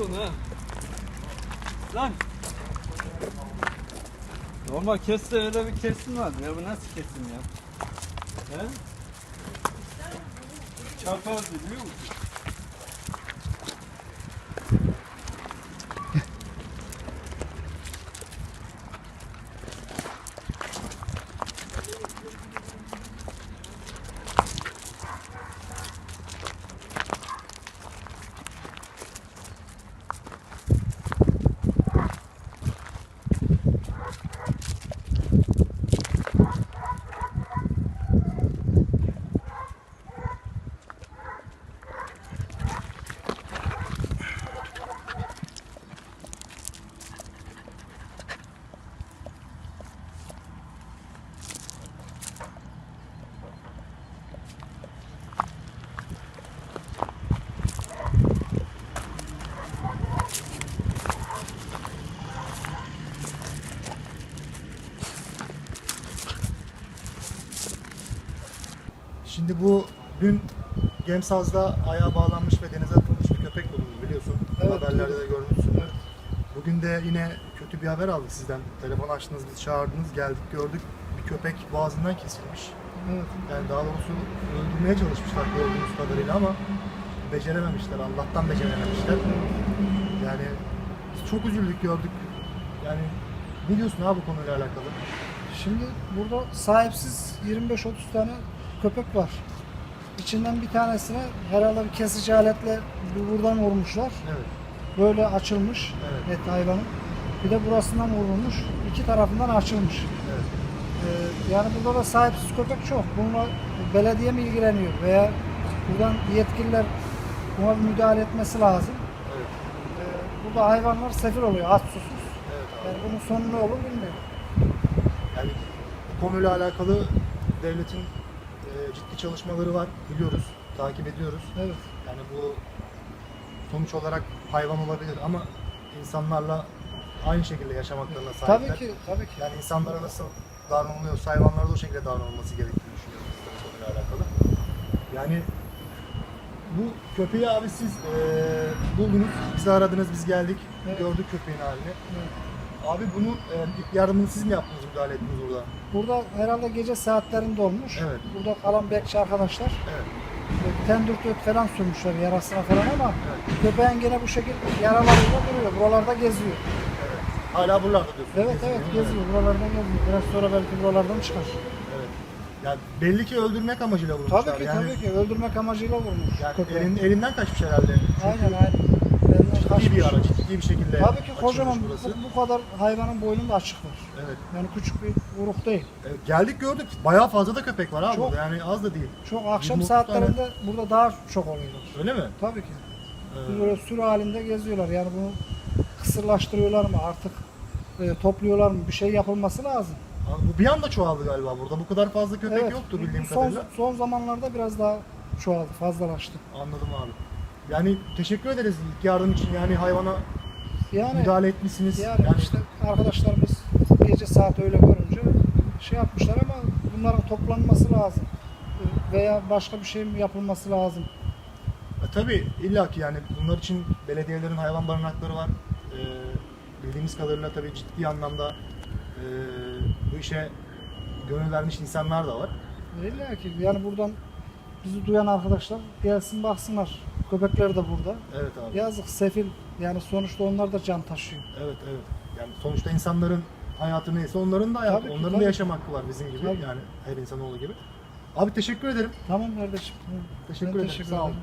onu ha. Lan. Normal kesse öyle bir kesim var. Ya bu nasıl kesim ya? He? Çapar biliyor musun? Şimdi bu dün Gemsaz'da ayağa bağlanmış ve denize atılmış bir köpek bulundu biliyorsun. Evet, Haberlerde de görmüşsündür. Bugün de yine kötü bir haber aldık sizden. Telefon açtınız, biz çağırdınız, geldik gördük. Bir köpek boğazından kesilmiş. Evet. Yani daha doğrusu öldürmeye çalışmışlar gördüğümüz kadarıyla ama becerememişler. Allah'tan becerememişler. Yani biz çok üzüldük gördük. Yani ne diyorsun abi bu konuyla alakalı? Şimdi burada sahipsiz 25-30 tane köpek var. İçinden bir tanesine herhalde bir kesici aletle bu- buradan vurmuşlar. Evet. Böyle açılmış Evet. et hayvanın. Bir de burasından vurulmuş. İki tarafından açılmış. Evet. Ee, yani burada da sahipsiz köpek çok. Bununla belediye mi ilgileniyor veya buradan yetkililer buna bir müdahale etmesi lazım. Evet. Ee, burada hayvanlar sefil oluyor, aç susuz. Evet. Yani bunun sonu ne olur bilmiyorum. Yani bu konuyla alakalı devletin ciddi çalışmaları var biliyoruz, takip ediyoruz. Evet. Yani bu sonuç olarak hayvan olabilir ama insanlarla aynı şekilde yaşamaklarına sahipler. Tabii ki, tabii ki. Yani insanlara nasıl davranılıyorsa hayvanlara da o şekilde davranılması gerektiğini düşünüyorum bu konuyla alakalı. Yani bu köpeği abi siz e, buldunuz, bizi aradınız, biz geldik, Evet. gördük köpeğin halini. Evet. Abi bunu e, ilk yardımını siz mi yaptınız, müdahale ettiniz burada? Burada herhalde gece saatlerinde olmuş. Evet. Burada kalan bekçi arkadaşlar Evet. e, tendür töt falan sürmüşler yarasına falan ama Evet. köpeğin gene bu şekilde yaralarıyla duruyor. Buralarda geziyor. Evet. Hala buralarda diyorsunuz. Evet geziyor, evet değil mi? geziyor. Buralarda geziyor. Biraz sonra belki buralardan çıkar. Evet. Yani belli ki öldürmek amacıyla vurmuşlar. Tabii ki yani, tabii ki öldürmek amacıyla vurmuş Yani köpeği. elin, elinden kaçmış herhalde. Çünkü Aynen aynen. Ciddi bir araç, ciddi bir şekilde Tabii ki kocaman burası. bu, bu kadar hayvanın boynunda açık var. Evet. Yani küçük bir vuruk değil. Evet, Geldik gördük. Bayağı fazla da köpek var abi Çok. burada. Yani az da değil. Çok akşam 20-30 saatlerinde burada daha çok oluyorlar. Öyle mi? Tabii ki. Ee, Böyle sürü halinde geziyorlar. Yani bunu kısırlaştırıyorlar mı artık e, topluyorlar mı bir şey yapılması lazım. abi bu bir anda çoğaldı galiba burada. Bu kadar fazla köpek yoktu bildiğim son, kadarıyla. Son zamanlarda biraz daha çoğaldı, fazlalaştı. Anladım abi. Yani teşekkür ederiz ilk yardım için. Yani hayvana Yani müdahale etmişsiniz. yani, yani işte arkadaşlarımız gece saat öyle görünce şey yapmışlar ama bunların toplanması lazım. E, Veya başka bir şey mi yapılması lazım? E, tabii illa ki yani bunlar için belediyelerin hayvan barınakları var. E, bildiğimiz kadarıyla tabii ciddi anlamda e, bu işe gönül vermiş insanlar da var. İlla ki yani buradan bizi duyan arkadaşlar gelsin baksınlar. Köpekler de burada. Evet abi. Yazık sefil yani sonuçta onlar da can taşıyor. Evet evet. Yani sonuçta insanların hayatı neyse onların da hayatı, Tabii ki, onların tabii. da yaşam hakkı var bizim gibi. Tabii. Yani her insanoğlu gibi. Abi teşekkür ederim. Tamam kardeşim. Tamam. Teşekkür Ben ederim. Sağ olun.